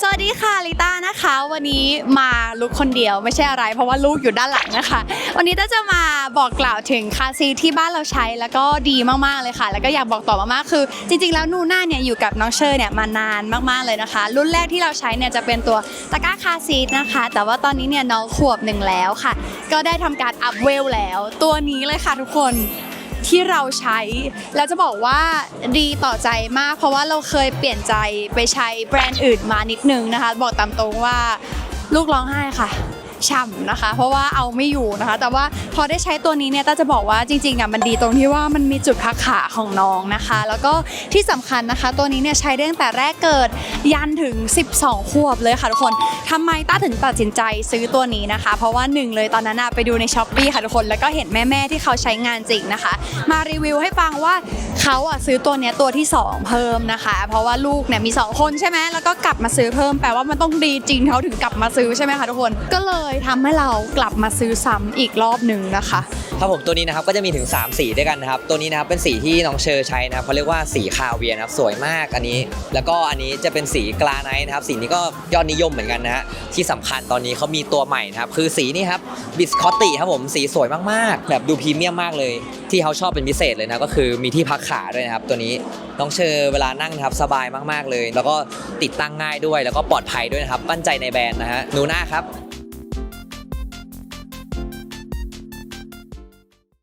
สวัสดีค่ะลิต้านะคะ วันนี้มาลุกคนเดียวไม่ใช่อะไร เพราะว่าลูกอยู่ด้านหลังนะคะ วันนี้ต้าจะมาบอกกล่าวถึงคาซีที่บ้านเราใช้แล้วก็ดีมากๆเลยค่ะ แล้วก็อยากบอกต่อมากๆคือ จริง ๆ แล้วนูน่าเนี่ยอยู่กับน้องเชอร์เนี่ยมานานมากๆเลยนะคะ รุ่นแรกที่เราใช้เนี่ยจะเป็นตัวตะกร้าคาซีนะคะ แต่ว่าตอนนี้เนี่ยน้องขวบหนึ่งแล้วค่ะ ก็ได้ทำการอัพเวลแล้ว ตัวนี้เลยค่ะทุกคน ที่เราใช้ แล้วจะบอกว่าดีต่อใจมาก เพราะว่าเราเคยเปลี่ยนใจไปใช้แบรนด์อื่นมานิดนึงนะคะ บอกตามตรงว่าลูกร้องไห้ค่ะ ฉ่ำนะคะ เพราะว่าเอาไม่อยู่นะคะ แต่ว่าพอได้ใช้ตัวนี้เนี่ยต้าจะบอกว่าจริงๆอะมันดีตรงที่ว่ามันมีจุดพักขาของน้องนะคะ แล้วก็ที่สำคัญนะคะ ตัวนี้เนี่ยใช้ได้ตั้งแต่แรกเกิดยันถึง 12 ขวบเลยค่ะทุกคนทำไมต้าถึงตัดสินใจซื้อตัวนี้นะคะ เพราะว่าหนึ่งเลยตอนนั้นอะไปดูในช้อปปี้ค่ะทุกคนแล้วก็เห็นแม่ๆที่เขาใช้งานจริงนะคะ มารีวิวให้ฟังว่า เขาอะซื้อตัวเนี้ยตัวที่ 2 เพิ่มนะคะ เพราะว่าลูกเนี่ยมี 2 คนใช่ไหมแล้วก็กลับมาซื้อเพิ่มแปลว่ามันต้องดีจริงเขาถึงกลับมาซื้อใช่ไหมคะทุกคนก็เลยทำให้เรากลับมาซื้อซ้ำอีกรอบหนึ่งนะคะครับผมตัวนี้นะครับก็จะมีถึง 3 สีด้วยกันนะครับ ตัวนี้นะครับเป็นสีที่น้องเชอร์ใช้นะครับเขาเรียกว่าสีคาเวียนะครับสวยมากอันนี้ แล้วก็อันนี้จะเป็นสีกลาไนท์นะครับ สีนี้ก็ยอดนิยมเหมือนกันนะฮะที่สำคัญตอนนี้เขามีตัวใหม่นะครับ คือสีนี้ครับบิสคอตติครับผมสีสวยมากๆ แบบดูพรีเมียมมากเลย ที่เขาชอบเป็นพิเศษเลยนะก็คือมีที่พักขาด้วยนะครับ ตัวนี้น้องเชอเวลานั่งนะครับสบายมากๆเลย แล้วก็ติดตั้งง่ายด้วย แล้วก็ปลอดภัยด้วยนะครับมั่นใจในแบรนด์นะฮะนูน่าครับ